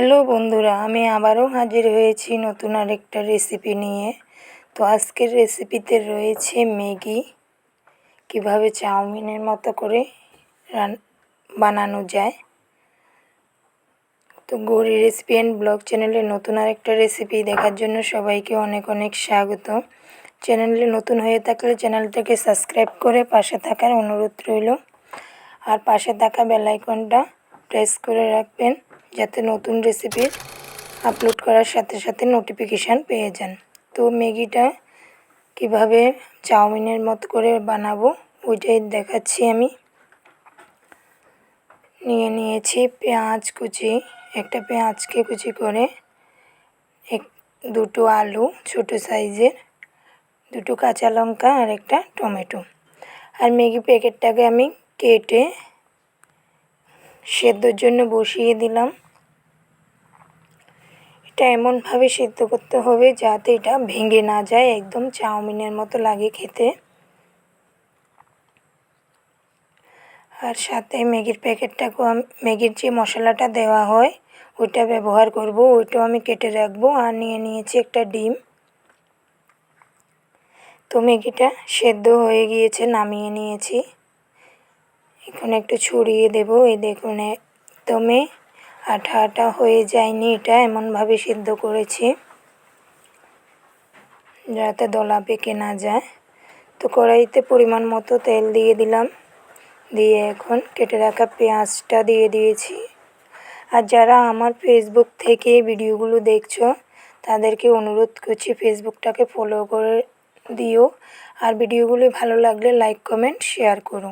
Hello বন্ধুরা, আমি আবারও হাজির হয়েছি নতুন আরেকটা রেসিপি নিয়ে। তো আজকের রেসিপিতে রয়েছে ম্যাগি। কীভাবে চাউমিনের মতো করে রান, বানানো যায়। তো গৌরী রেসিপি অ্যান্ড ব্লগ চ্যানেলে নতুন আরেকটা রেসিপি দেখার জন্য সবাইকে অনেক অনেক স্বাগত। চ্যানেলে নতুন হয়ে থাকলে চ্যানেলটাকে সাবস্ক্রাইব করে পাশে থাকার অনুরোধ রইল। আর পাশে থাকা বেলাইকনটা প্রেস করে রাখবেন। যাতে নতুন রেসিপি আপলোড করার সাথে সাথে নোটিফিকেশান পেয়ে যান। তো ম্যাগিটা কীভাবে চাউমিনের মতো করে বানাবো ওইটাই দেখাচ্ছি আমি। নিয়ে নিয়েছি পেঁয়াজ কুচি, একটা পেঁয়াজকে কুচি করে এক, দুটো আলু ছোটো সাইজের, দুটো কাঁচা লঙ্কা আর একটা টমেটো। আর ম্যাগি প্যাকেটটাকে আমি কেটে সেদ্ধর জন্য বসিয়ে দিলাম। এটা এমনভাবে সেদ্ধ করতে হবে যাতে এটা ভেঙে না যায়, একদম চাউমিনের মতো লাগে খেতে। আর সাথে ম্যাগির প্যাকেটটাকেও ম্যাগির যে মশলাটা দেওয়া হয়, ওইটা ব্যবহার করব, ওইটাও আমি কেটে রাখব। আর নিয়ে নিয়েছি একটা ডিম। তো ম্যাগিটা সেদ্ধ হয়ে গিয়েছে, নামিয়ে নিয়েছি। এখন একটু ছড়িয়ে দেবো। এই দেখুন একদমই আঠা আঠা হয়ে যায়নি এটা, এমনভাবে সিদ্ধ করেছি। যাতে দলা পেকে না যায়। তো কড়াইতে পরিমাণ মতো তেল দিয়ে দিলাম। দিয়ে এখন কেটে রাখা পেঁয়াজটা দিয়ে দিয়েছি। আর যারা আমার ফেসবুক থেকে ভিডিওগুলো দেখছ, তাদেরকে অনুরোধ করছি ফেসবুকটাকে ফলো করে দিও। আর ভিডিওগুলি ভালো লাগলে লাইক কমেন্ট শেয়ার করো।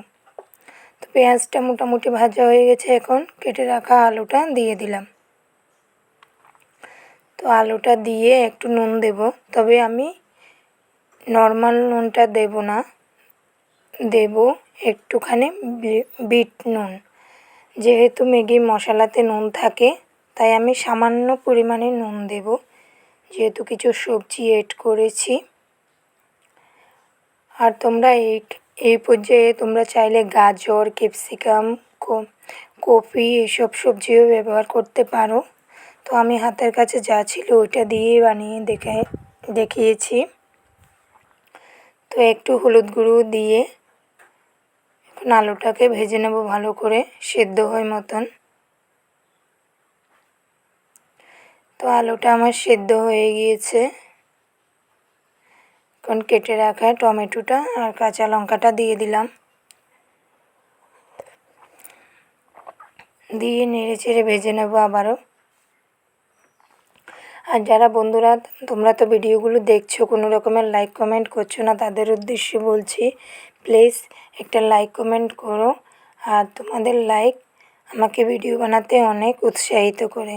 পেঁয়াজটা মোটামুটি ভাজা হয়ে গেছে এখন। কেটে রাখা আলুটা দিয়ে দিলাম। তো আলুটা দিয়ে একটু নুন দেব। তবে আমি নর্মাল নুনটা দেব না। দেব একটুখানি বিট নুন। যেহেতু ম্যাগি মশলাতে নুন থাকে, তাই আমি সামান্য পরিমাণে নুন দেব। যেহেতু কিছু সবজি এড করেছি। আর তোমরা এই এই পর্যায়ে তোমরা চাইলে গাজর, ক্যাপসিকাম কপি এসব সবজিও ব্যবহার করতে পারো। তো আমি হাতের কাছে যা ছিল ওইটা দিয়েই বানিয়ে দেখে, দেখিয়েছি। তো একটু হলুদ গুঁড়ো দিয়ে এখন আলুটাকে ভেজে নেব ভালো করে, সেদ্ধ হয় মতন। তো আলুটা আমার সেদ্ধ হয়ে গিয়েছে। এখন কেটে রাখা টমেটোটা আর কাঁচা লঙ্কাটা দিয়ে দিলাম। দিয়ে নেড়ে চেড়ে ভেজে নেব আবারও। আর যারা বন্ধুরা, তোমরা তো ভিডিওগুলো দেখছ, কোনো রকমের লাইক কমেন্ট করছ না, তাদের উদ্দেশ্যে বলছি প্লিজ একটা লাইক কমেন্ট করো। আর তোমাদের লাইক আমাকে ভিডিও বানাতে অনেক উৎসাহিত করে।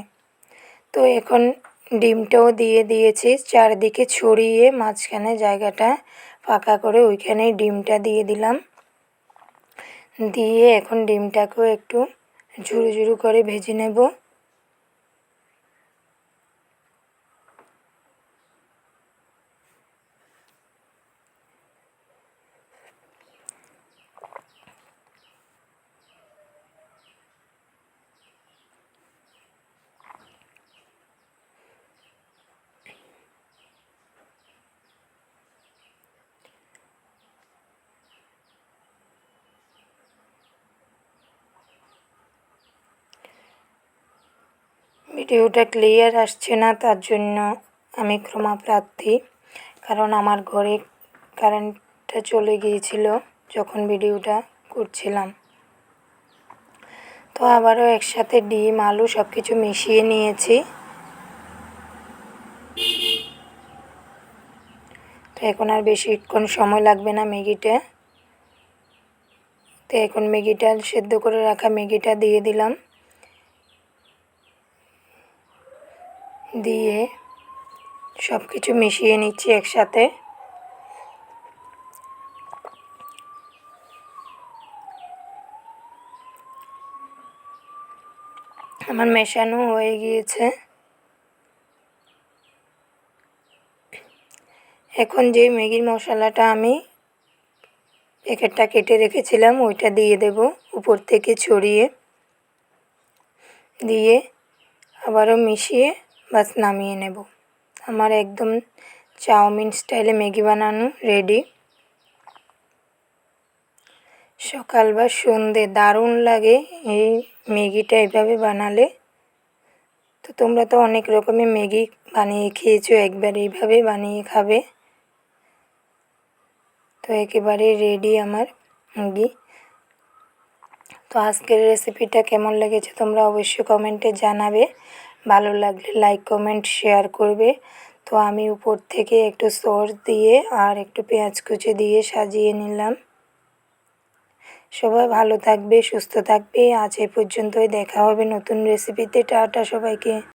তো এখন ডিমটাও দিয়ে দিয়েছি। চারদিকে ছড়িয়ে মাঝখানে জায়গাটা ফাঁকা করে ওইখানে ডিমটা দিয়ে দিলাম। দিয়ে এখন ডিমটাকেও একটু ঝুরু ঝুরু করে ভেজে নেব। ভিডিওটা ক্লিয়ার আসছে না, তার জন্য আমি ক্ষমা প্রার্থী কারণ আমার ঘরে কারেন্টটা চলে গিয়েছিল যখন ভিডিওটা করছিলাম। তো আবারও একসাথে ডিম, আলু সব কিছু মিশিয়ে নিয়েছি। তো এখন আর বেশিক্ষণ সময় লাগবে না ম্যাগিটা। তো এখন ম্যাগিটা সেদ্ধ করে রাখা ম্যাগিটা দিয়ে দিলাম। দিয়ে সব কিছু মিশিয়ে নিচ্ছি একসাথে। আমার মেশানো হয়ে গিয়েছে। এখন যে ম্যাগির মশলাটা আমি প্যাকেটটা কেটে রেখেছিলাম, ওইটা দিয়ে দেব উপর থেকে ছড়িয়ে। দিয়ে আবারও মিশিয়ে বাস, নামিয়ে নেব। আমার একদম চাউমিন স্টাইলে ম্যাগি বানানো রেডি সকাল বা সন্ধে দারুণ লাগে এই ম্যাগিটা এভাবে বানালে। তো তোমরা তো অনেক রকমের ম্যাগি বানিয়ে খেয়েছো, একবার এইভাবে বানিয়ে খাবে। তো একেবারে রেডি আমার ম্যাগি। তো আজকের রেসিপিটা কেমন লেগেছে তোমরা অবশ্যই কমেন্টে জানাবে। ভালো লাগলে লাইক কমেন্ট শেয়ার করবে। তো আমি উপর থেকে একটু সস দিয়ে আর একটু পেঁয়াজ কুচি দিয়ে সাজিয়ে নিলাম। সবাই ভালো থাকবে, সুস্থ থাকবে। আজ এ পর্যন্তই, দেখা হবে নতুন রেসিপিতে টাটা সবাইকে।